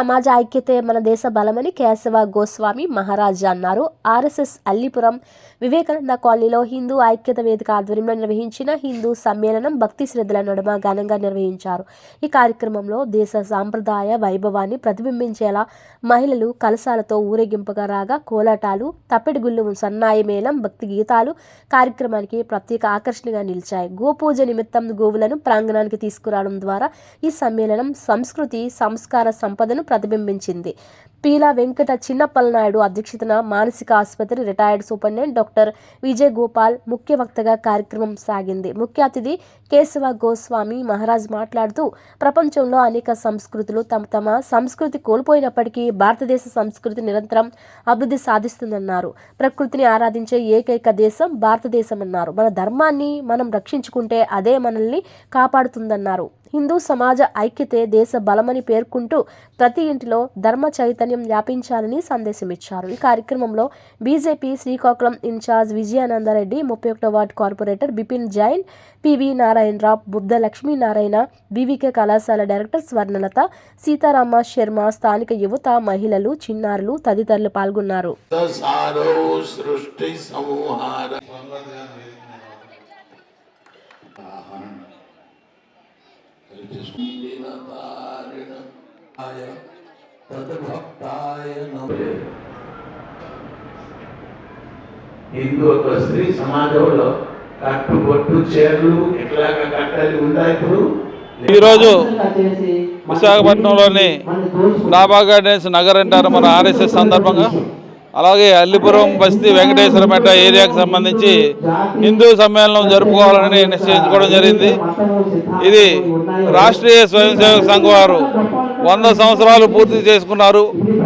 సమాజ ఐక్యతే మన దేశ బలమని కేశవ గోస్వామి మహారాజ్ అన్నారు. ఆర్ఎస్ఎస్ అల్లిపురం వివేకానంద కాలనీలో హిందూ ఐక్యత వేదిక ఆధ్వర్యంలో నిర్వహించిన హిందూ సమ్మేళనం భక్తి శ్రద్ధల నడుమ ఘనంగా నిర్వహించారు. ఈ కార్యక్రమంలో దేశ సాంప్రదాయ వైభవాన్ని ప్రతిబింబించేలా మహిళలు కలశాలతో ఊరేగింపుగా రాగా కోలాటాలు తప్పిడిగుళ్ళు సన్నాయి మేళం భక్తి గీతాలు కార్యక్రమానికి ప్రత్యేక ఆకర్షణగా నిలిచాయి. గోపూజ నిమిత్తం గోవులను ప్రాంగణానికి తీసుకురావడం ద్వారా ఈ సమ్మేళనం సంస్కృతి సంస్కార సంపదను ప్రతిబింబించింది. పీలా వెంకట చిన్నప్పలనాయుడు అధ్యక్షతన మానసిక ఆసుపత్రి retired superintendent doctor Vijay Gopal ముఖ్య వక్తగా కార్యక్రమం సాగింది. ముఖ్య అతిథి కేశవ గోస్వామి మహారాజ్ మాట్లాడుతూ ప్రపంచంలో అనేక సంస్కృతులు తమ తమ సంస్కృతి కోల్పోయినప్పటికీ భారతదేశ సంస్కృతి నిరంతరం అభివృద్ధి సాధిస్తుందన్నారు. ప్రకృతిని ఆరాధించే ఏకైక దేశం భారతదేశం అన్నారు మన ధర్మాన్ని మనం రక్షించుకుంటే అదే మనల్ని కాపాడుతుందన్నారు. హిందూ సమాజ ఐక్యతే దేశ బలమని పేర్కొంటూ ప్రతి ఇంటిలో ధర్మ చైతన్యం వ్యాపించాలని సందేశమిచ్చారు. ఈ కార్యక్రమంలో బీజేపీ శ్రీకాకుళం ఇన్ఛార్జ్ విజయానందరెడ్డి ముప్పై ఒకటో ward corporator Bipin Jain PV Narayanarao Buddha Lakshminarayana BVK కళాశాల డైరెక్టర్ స్వర్ణలత సీతారామ శర్మ స్థానిక యువత మహిళలు చిన్నారులు తదితరులు పాల్గొన్నారు. సారో సృష్టి హిందూ ఒక స్త్రీ సమాజంలో కట్టు కట్టుబొట్టు చీరలు ఎట్లాగా కట్టాలి ఉందా ఇప్పుడు ఈరోజు విశాఖపట్నంలోని డాబా గార్డెన్స్ నగర్ అంటారు మన ఆర్ఎస్ఎస్ సందర్భంగా అలాగే అల్లిపురం బస్తీ వెంకటేశ్వరపేట ఏరియాకు సంబంధించి హిందూ సమ్మేళనం జరుపుకోవాలని నిశ్చయించుకోవడం జరిగింది. ఇది రాష్ట్రీయ స్వయం సేవక సంఘం వారు వంద సంవత్సరాలు పూర్తి చేసుకున్నారు.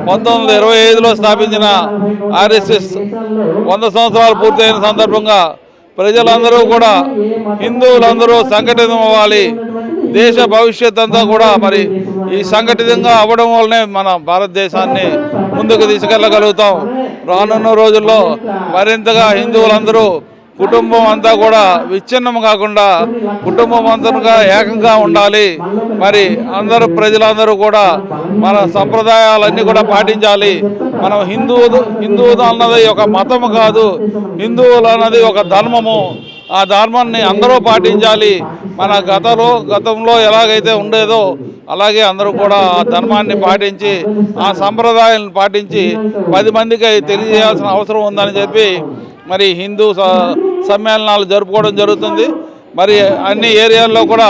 పంతొమ్మిది వందల ఇరవై ఐదులో స్థాపించిన ఆర్ఎస్ఎస్ వంద సంవత్సరాలు పూర్తయిన సందర్భంగా ప్రజలందరూ కూడా హిందువులందరూ సంఘటితం అవ్వాలి దేశ భవిష్యత్ అంతా కూడా మరి ఈ సంఘటితంగా అవ్వడం వల్లనే మన భారతదేశాన్ని ముందుకు తీసుకెళ్ళగలుగుతాం. రానున్న రోజుల్లో మరింతగా హిందువులందరూ కుటుంబం అంతా కూడా విచ్ఛిన్నం కాకుండా కుటుంబం అంతగా ఏకంగా ఉండాలి. మరి అందరూ ప్రజలందరూ కూడా మన సంప్రదాయాలన్నీ కూడా పాటించాలి. మనం హిందువు హిందువు అన్నది ఒక మతము కాదు. హిందువులు అన్నది ఒక ధర్మము. ఆ ధర్మాన్ని అందరూ పాటించాలి. మన గతంలో గతంలో ఎలాగైతే ఉండేదో అలాగే అందరూ కూడా ఆ ధర్మాన్ని పాటించి ఆ సంప్రదాయాలను పాటించి పది మందికి తెలియజేయాల్సిన అవసరం ఉందని చెప్పి మరి హిందూ స- సమ్మేళనాలు జరుపుకోవడం జరుగుతుంది. మరి అన్ని ఏరియాల్లో కూడా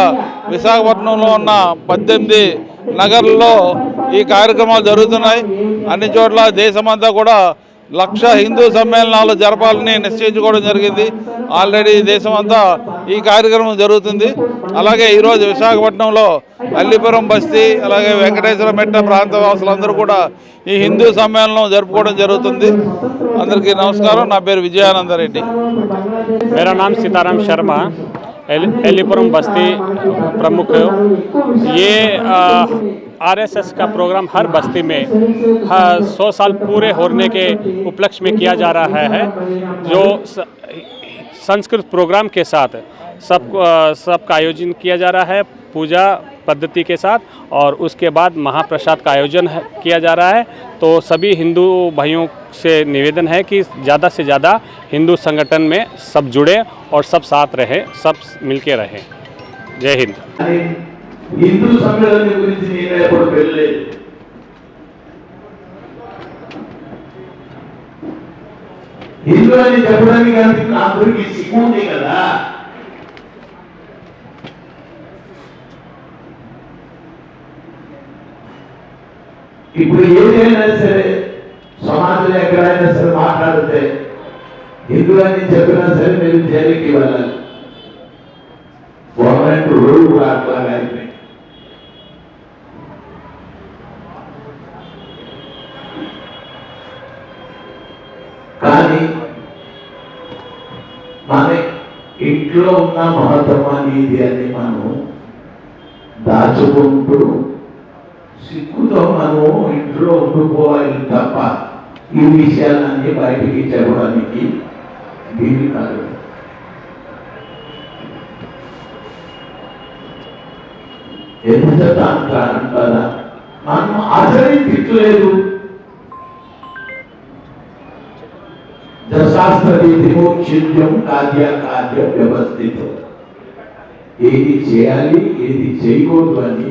విశాఖపట్నంలో ఉన్న పద్దెనిమిది నగర్లో ఈ కార్యక్రమాలు జరుగుతున్నాయి. అన్ని చోట్ల దేశమంతా కూడా లక్ష హిందూ సమ్మేళనాలు జరపాలని నిశ్చయించుకోవడం జరిగింది ఆల్రెడీ దేశమంతా ఈ కార్యక్రమం జరుగుతుంది అలాగే ఈరోజు విశాఖపట్నంలో అల్లిపురం బస్తీ అలాగే వెంకటేశ్వర మెట్ట ప్రాంత వాసులందరూ కూడా ఈ హిందూ సమ్మేళనం జరుపుకోవడం జరుగుతుంది అందరికీ నమస్కారం నా పేరు విజయానందరెడ్డి मेरा नाम सीताराम शर्मा एल- एलीपुरम बस्ती प्रमुख ये आरएसएस का प्रोग्राम हर बस्ती में, हर सौ साल पूरे होने के उपलक्ष्य में किया जा रहा है, जो संस्कृत प्रोग्राम के साथ सब सबका आयोजन किया जा रहा है, पूजा पद्धति के साथ, और उसके बाद महाप्रसाद का आयोजन किया जा रहा है। तो सभी हिंदू भाइयों से निवेदन है कि ज़्यादा से ज़्यादा हिंदू संगठन में सब जुड़े और सब साथ रहे, सब मिलके रहे। जय हिंद। హిందూ సమ్మేళనం గురించి నేను ఎప్పుడు వెళ్ళలేదు హిందూ అని చెప్పడానికి కానీ నా గురికి సిగ్గు ఉంది కదా? ఇప్పుడు ఏదైనా సరే సమాజంలో ఎక్కడైనా సరే మాట్లాడితే హిందూ అని చెప్పినా సరే మీరు జైలుకి వెళ్ళాలి. గవర్నమెంట్ రూల్ కూడా అట్లాగా అయిపోయింది కానీ మన ఇంట్లో ఉన్న మహత్వం అనేది అని మనం దాచుకుంటూ సిగ్గుతో మనం ఇంట్లో ఉండిపోవాలి తప్ప ఈ విషయాలన్నీ బయటికి చెప్పడానికి వీలు కాదు. ఎందుకంటే అంటారా కదా? మనం ఆచరించట్లేదు దశాస్త్ర విమోక్షిత్యం కార్య వ్యవస్థితం. ఏది చేయాలి ఏది చేయకూడదు అని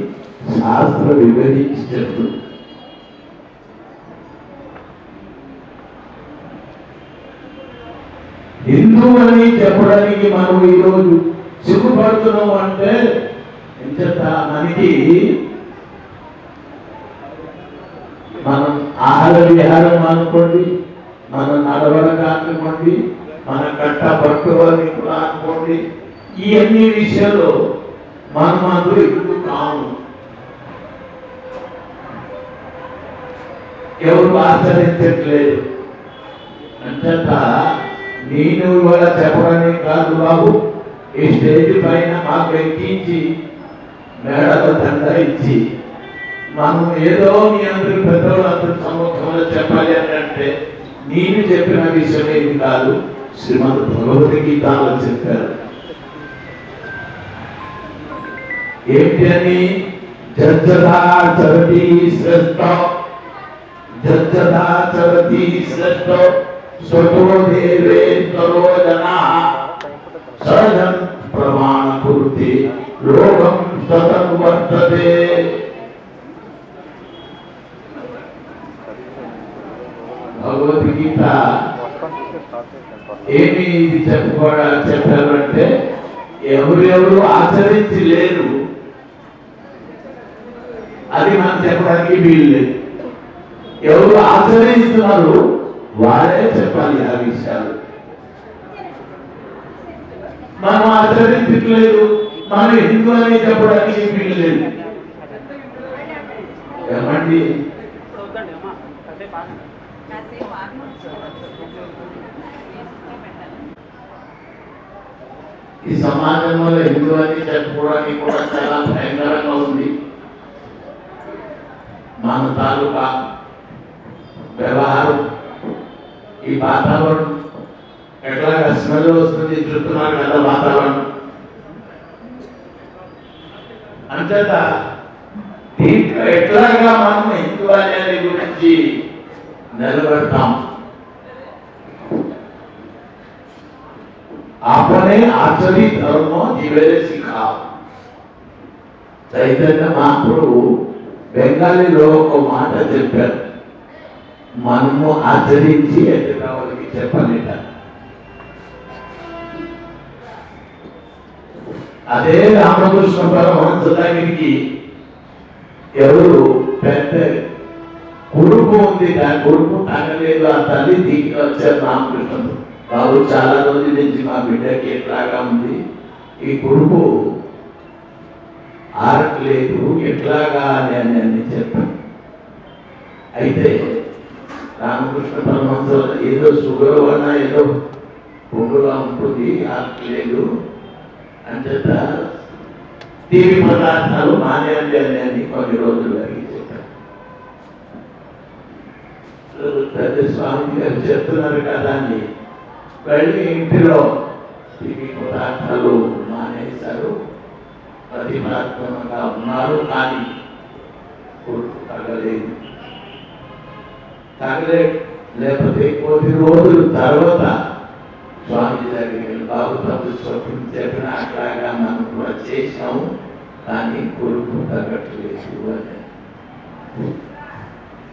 శాస్త్ర వివరించి చెప్తుంది హిందూ అని చెప్పడానికి మనం ఈరోజు సిగ్గుపడుతున్నాం అంటే ఎంత మనకి మనం ఆహార విహారం అనుకోండి మన నడవడక అనుకోండి మన కట్ట పట్టుకోవాలి కూడా అనుకోండి ఈ అన్ని విషయాల్లో మనం అందరూ ఇప్పుడు కాము ఎవరు ఆచరించట్లేదు అంతట నేను ఇవాళ చెప్పడానికి కాదు బాబు ఈ స్టేజ్ పైన మాకు ఎక్కించి మేడలో దండ ఇచ్చి మనం ఏదో మీ అందరి పెద్దవాళ్ళందరి సముఖంలో చెప్పాలి అని అంటే నేను చెప్పిన విషయం ఏది కాదు. శ్రీమద్ భగవద్గీతలో చెప్పారు. ఏంటి అని? జడ్జదా చరతి శ్రేష్ఠ. జడ్జదా చరతి శ్రేష్ఠ. స్వతో దేవేంద్రో జనా. సహజం ప్రమాణ కురుతే లోకం సతం వర్తతే భగవద్గీత ఏమి ఇది చెప్పుకోవడా చెప్పారంటే ఎవరెవరు ఆచరించి లేరు. అది మనం చెప్పడానికి వీలు లేదు. ఎవరు ఆచరిస్తున్నారు వారే చెప్పాలి ఆ విషయాలు. మనం ఆచరించట్లేదు మనం ఎందుకు అని చెప్పడానికి వీలు లేదు. ఏమండి? ఈ సమాజంలో హిందూ అని చెప్పుకోవడానికి కూడా చాలా భయంకరంగా ఉంది. మన తాలూకా వ్యవహారం. ఈ వాతావరణం ఎట్లా స్మెల్ వస్తుంది చూస్తున్నారు కదా వాతావరణం? అంతేత దీంట్లో ఎట్లాగా మనం హిందూ అనేది గురించి నిలబెడతాం. આપણે આચરિત ધર્મો જીવેરે શીખાવ చైతన్య మహాప్రభు బెంగాలీలో ఒక మాట చెప్పారు మనము ఆచరించి ఎదుట వాళ్ళకి చెప్పలేట అదే రామకృష్ణ పరమహంస దగ్గరికి ఎవరు పెద్ద కొడుకు ఉంది ఆ కొడుకు తగ్గలేదు ఆ తల్లి దిగి వచ్చారు రామకృష్ణుడు. బాబు చాలా రోజుల నుంచి మా బిడ్డకి ఎట్లాగా ఉంది? ఈ కొడుకు ఆరట్లేదు ఎట్లాగా అని అని అని చెప్పాను అయితే రామకృష్ణ పరమహంస ఏదో షుగర్ వల్ల ఏదో పొంగుగా ఉంటుంది ఆరట్లేదు అంచేత తీపి పదార్థాలు మానేయండి అని అని కొన్ని రోజులు అడిగి చెప్పాను పెద్ద స్వామి గారు చెప్తున్నారు కదా అని. వెళ్ళి ఇంటిలో తీపి పదార్థాలు మానేశారు. ప్రతిమాత్మకంగా ఉన్నారు కానీ కొడుకు తగ్గలేదు. తగలే లేకపోతే కొద్ది రోజుల తర్వాత స్వామి దగ్గరికి బాబు తప్పు స్వప్నం చెప్పిన అట్లాగా మనం కూడా చేసాము కానీ కొడుకు తగ్గట్లేదు అని.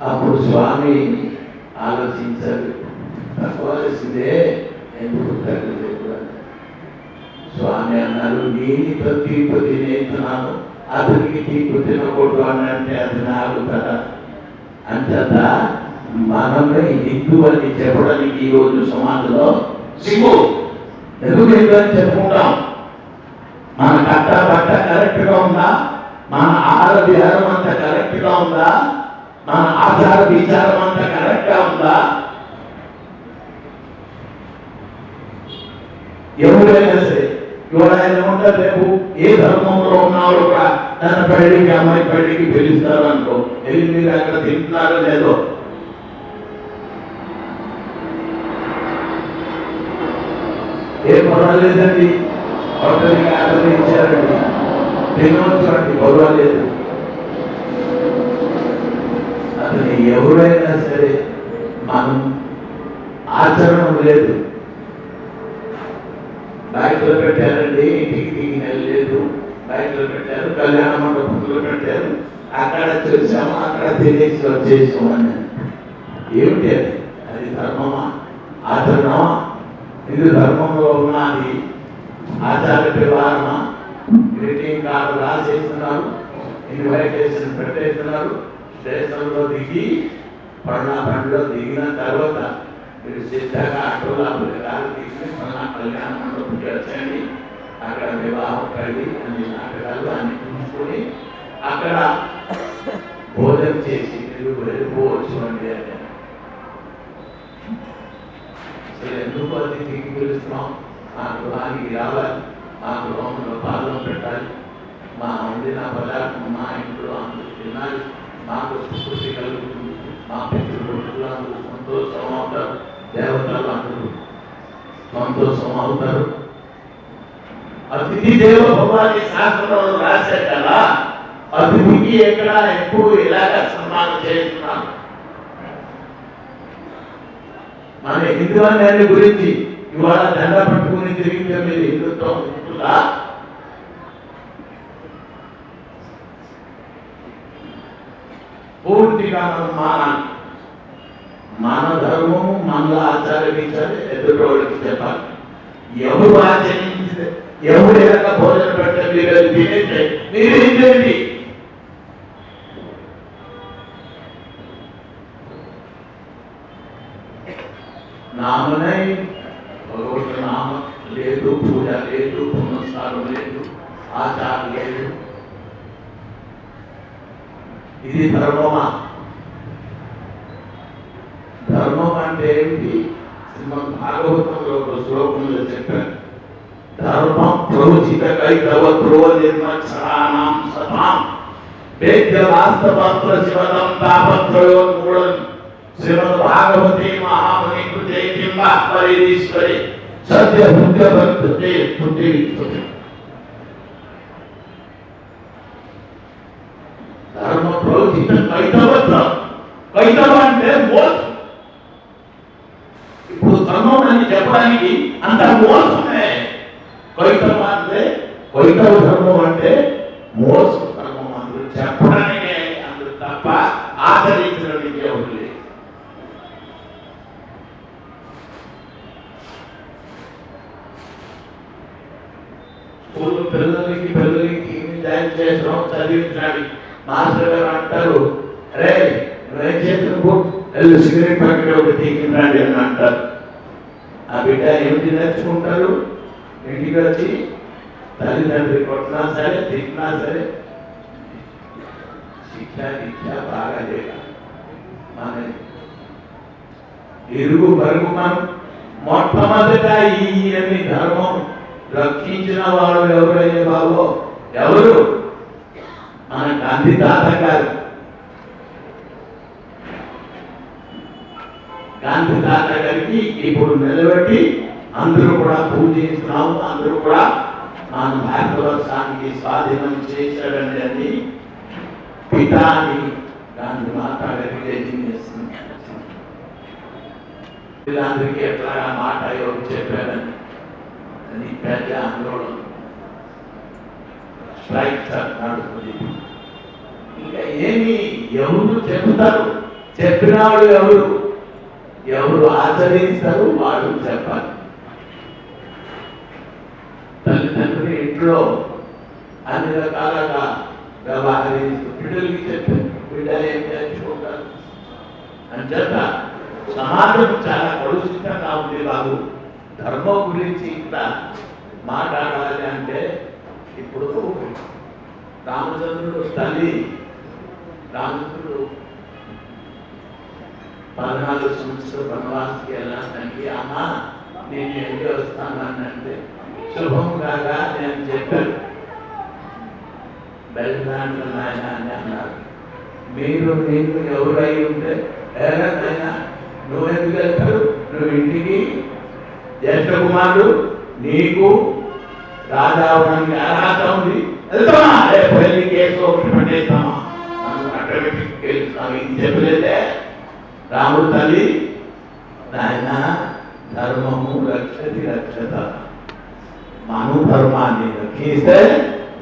అప్పుడు స్వామి ఆలోచించారు తప్పవలసిందే ఎందుకు తగ్గలేదు స్వామి అన్నారు నేను తీర్పు తినేస్తున్నాను అతనికి తీర్పు తినకూడదు అని అంటే అది నాకు కదా మనమే హిందూ అని చెప్పడానికి ఈరోజు సమాజంలో సిగ్గు ఎందుకు హిందూ అని చెప్పుకుంటాం. మన కట్ట బట్ట కరెక్ట్గా ఉందా? మన ఆహార విహారం అంతా కరెక్ట్గా ఉందా? మన ఆచార విచారం అంతా కరెక్ట్గా ఉందా? ఎవరైనా సరే ఇవాళ ఉంటారు రేపు ఏ ధర్మంలో ఉన్నారో కూడా తన పెళ్ళికి అమ్మాయి పెళ్ళికి పిలుస్తారు అనుకో వెళ్ళి మీరు అక్కడ తింటున్నారో లేదో. ఏ పర్వాలేదండి. హోటల్కి ఆర్డర్ ఇచ్చారండి. తినవచ్చు అండి పర్వాలేదు. ఎవరైనా సరే మనం ఆచరణ లేదు. బ్యాగ్లో పెట్టారండి ఇంటికి దిగిన లేదు. బ్యాగ్లో పెట్టారు కళ్యాణ మండపంలో పెట్టారు. అక్కడ చూసాము అక్కడ తినేసి వచ్చేసాము అని ఏమిటి అది? అది ధర్మమా? ఆచరణమా? ఇది ధర్మంలో ఉన్నది. ఆచార వ్యవహారమా? గ్రీటింగ్ కార్డు రాసేస్తున్నారు ఇన్వైటేషన్ పెట్టేస్తున్నారు. స్టేషన్లో దిగి పడన దిగిన తర్వాత మీరు సిద్ధంగా ఆటోలో కారు తీసుకుని పలానా కళ్యాణ మండపంకి వచ్చండి అక్కడ వివాహం కలిగి అన్ని నాటకాలు అన్ని చూసుకొని అక్కడ భోజనం చేసి మీరు వెళ్ళిపోవచ్చు అండి అని అసలు ఎందుకు అతిథికి పిలుస్తున్నాం? మా గృహానికి రావాలి. మా గృహంలో పాలన పెట్టాలి. మా వండిన పదార్థం మా ఇంట్లో అందరూ తినాలి. నాకు సుకృతి కలుగుతుంది. నా పితృలు సంతోషం అవుతారు. దేవతలు అందరూ సంతోషం అవుతారు. అతిథి దేవ భవాని శాస్త్రంలో రాశారు కదా. అతిథికి ఎక్కడ ఎప్పుడు ఇలాగ సన్మానం చేస్తున్నాను మన హిందూ గురించి ఇవాళ దండ పట్టుకుని తిరిగి మీరు హిందుత్వం ఉంటుందా? పూర్తిగా మనం మానాలి మన ధర్మం మనలో ఆచరించాలి ఎదురోడికి చెప్పాలి. ఎవరు ఆచరించింది? ఎవరు ఎలాగ భోజనం పెట్టే మీరు తినేస్తే మీరు ఏంటండి నామనై భగవంతుడి నామ లేదు పూజ లేదు పునస్కారం లేదు ఆచారం లేదు. ఇది ధర్మమా? ధర్మం అంటే ఏంటి? శ్రీమద్ భాగవతంలో ఒక శ్లోకంలో చెప్పారు ధర్మం ప్రోచిత కైతవ ధ్రువ నిర్మక్షరాణం సతాం. వేద్య వాస్తవత్ర శివదం తాపత్రయోన్మూలం. శ్రీమద్ భాగవతి మహాముని కృతే కింబ పరిదీశ్వరి సత్య బుద్ధ భక్తి స్తుతి ధర్మ ప్రోచిత కైతవత్ర కైతవ అంటే మోసం ఇప్పుడు ధర్మం అని చెప్పడానికి అంత మోసమే కైతవ అంటే కైతవ ధర్మం అంటే మోసం ధర్మం అందరూ చెప్పడానికే అందరూ తప్ప ఆచరించడానికి ఎవరు లేదు స్కూల్ పిల్లలకి పిల్లలకి జాయిన్ చేసాం చదివించడానికి మాస్టర్ గారు అంటారు రే నువ్వేం చేసిన వెళ్ళి సిగరెట్ ప్యాకెట్ ఒకటి తీకిందండి అని అంటారు. ఆ బిడ్డ ఏమిటి నేర్చుకుంటారు ఇంటికి వచ్చి తల్లిదండ్రి కొట్టినా సరే తిట్టినా సరే శిక్ష దీక్ష బాగా చేయాలి. మన ఇరుగు పరుగు మనం మొట్టమొదట ఈ అన్ని ధర్మం రక్షించిన వాడు ఎవరయ్యే బాబో? ఎవరు? మన గాంధీ తాత గారు గాంధీ తాత గారికి ఇప్పుడు నిలబెట్టి అందరూ కూడా పూజిస్తున్నాము అందరూ కూడా మన భారతవర్షానికి స్వాధీనం చేశాడండి అని పితా అని గాంధీ మాత గారికి చేస్తుంది వీళ్ళందరికీ మాట ఎవరు చెప్పారని అని పెద్ద ఆందోళన. స్ట్రైక్ నడుస్తుంది ఇంకా ఏమి ఎవరు చెబుతారు? చెప్పిన వాళ్ళు ఎవరు? ఎవరు ఆచరిస్తారు వాళ్ళు చెప్పాలి. తల్లిదండ్రులు ఇంట్లో అన్ని రకాలుగా వ్యవహరిస్తూ బిడ్డలకి చెప్పారు బిడ్డలు ఏం నేర్చుకుంటారు? అంచేత సమాజం చాలా కలుషితంగా ఉంది బాబు. ధర్మం గురించి ఇక్కడ మాట్లాడాలి అంటే ఇప్పుడు రామచంద్రుడు తల్లి. రామచంద్రుడు పద్నాలుగు సంవత్సరాలు వనవాసకి వెళ్ళడానికి అమ్మ నేను ఎండి వస్తాను అని అంటే శుభం కాగా నేను చెప్పాను బెల్లాంటి నాయన అని అన్నారు. మీరు నీకు ఎవరై ఉంటే ఏదైనా నువ్వు ఎందుకు వెళ్తారు నువ్వు ఇంటికి జ్యేష్ఠ కుమారుడు నీకు రాజా అవడానికి అర్హత ఉంది. వెళ్తామా రేపు వెళ్ళి కేసు ఒకటి పెట్టేస్తామా చెప్పలేదే. రాముడు తల్లి నాయన ధర్మము రక్షతి రక్షత. మను ధర్మాన్ని రక్షిస్తే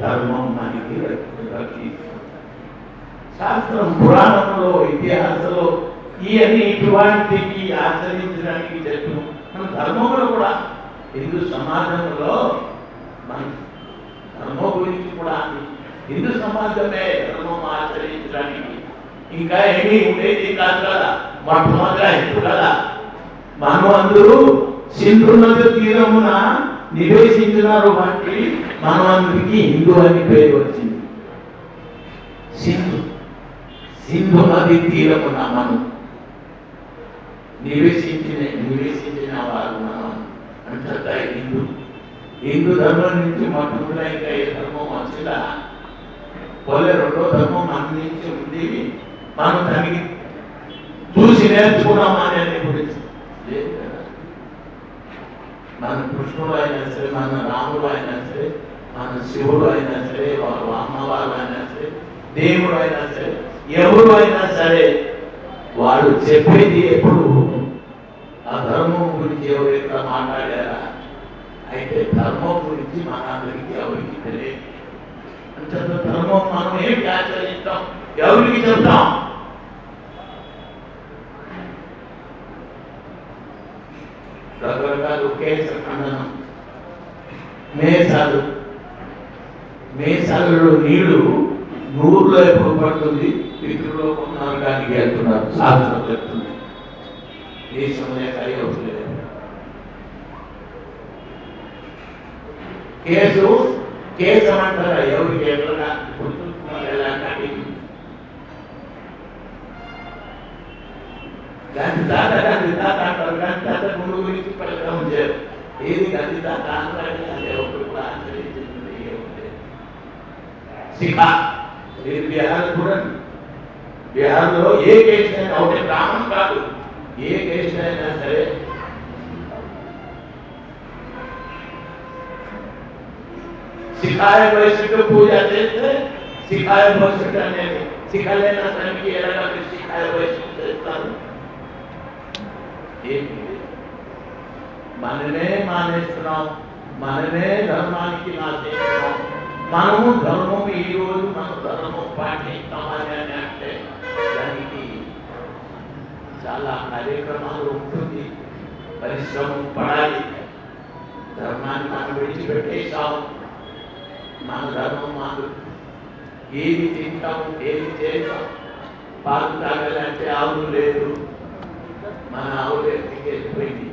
ధర్మం మనకి రక్షిస్తుంది. శాస్త్రం పురాణంలో ఇతిహాసంలో ఇవన్నీ ఇటువంటివి ఆచరించడానికి చెప్పిన మన ధర్మంలో కూడా హిందూ సమాజంలో మన ధర్మం గురించి కూడా హిందూ సమాజమే ధర్మం ఆచరించడానికి ఇంకా ఏమీ ఉండేది కాదు కదా. మొట్టమొదట హిందూ కదా. మనమందరూ సింధు నది తీరమున నివేశించినారు వాటి మనం హిందూ అని పేరు వచ్చింది. సింధు సింధు నది తీరమున మనం నివేశించిన నివేశించిన వారు మనం. అంతటా హిందూ. హిందూ ధర్మం నుంచి మొట్టమొదటి ఏ ధర్మం వచ్చిందా పోలే రెండో ధర్మం మన నుంచి ఉంది మనం దానికి చూసి నేర్చుకున్నాం అనేది గురించి. లేదు కదా? మన కృష్ణుడు అయినా సరే మన రాముడు అయినా సరే మన శివుడు అయినా సరే వాళ్ళ అమ్మవారు అయినా సరే దేవుడు అయినా సరే ఎవరు అయినా సరే వాళ్ళు చెప్పేది ఎప్పుడు ఆ ధర్మం గురించి ఎవరు ఎక్కడ మాట్లాడారా అయితే ధర్మం గురించి మనందరికీ ఎవరికి తెలియదు. అంటే ధర్మం మనం ఏమి ఆచరిస్తాం? ఎవరికి చెప్తాం? రకరకాల కేసు ఖండనం మేసాలు. మేసాలలో నీళ్ళు నూరులో ఎప్పుడు పడుతుంది పితృలో నరకానికి వెళ్తున్నారు. శాస్త్రం చెప్తుంది. దేశంలో ఎక్కడ అవుతుంది కేసు కేసు అంటారా ఎవరికి ఎట్లా గుర్తుంటున్నారు ఎలా కానీ గాంధీ తాత గాంధీ తాత అంటారు గాంధీ తాత గుండు గురించి పలకడం చేయరు ఏది గాంధీ తాత అంటారు అది ఒకటి కూడా ఆచరించింది ఏముంది శిఖ ఇది బీహార్ చూడండి బీహార్లో ఏ కేసు అయినా ఒకటి బ్రాహ్మణం కాదు ఏ కేసు అయినా సరే శిఖాయ వయసుకు పూజ చేస్తే శిఖాయ భవిష్యత్తు అనేది శిఖలేన తనకి ఎలాగ శిఖాయ వయసు చేస్తారు ఏంటి మనమే మానేస్తున్నాం మనమే ధర్మానికి నాశిస్తున్నాం మనము ధర్మం ఈ రోజు మన ధర్మం పాటిస్తామని అని అంటే దానికి చాలా కార్యక్రమాలు ఉంటుంది పరిశ్రమ పడాలి ధర్మాన్ని మనం విడిచిపెట్టేసాం మన ధర్మం మాకు. ఏది తింటాం ఏది చేస్తాం. పాలు తాగాలంటే ఆవులు లేదు. మన ఆవులు పోయింది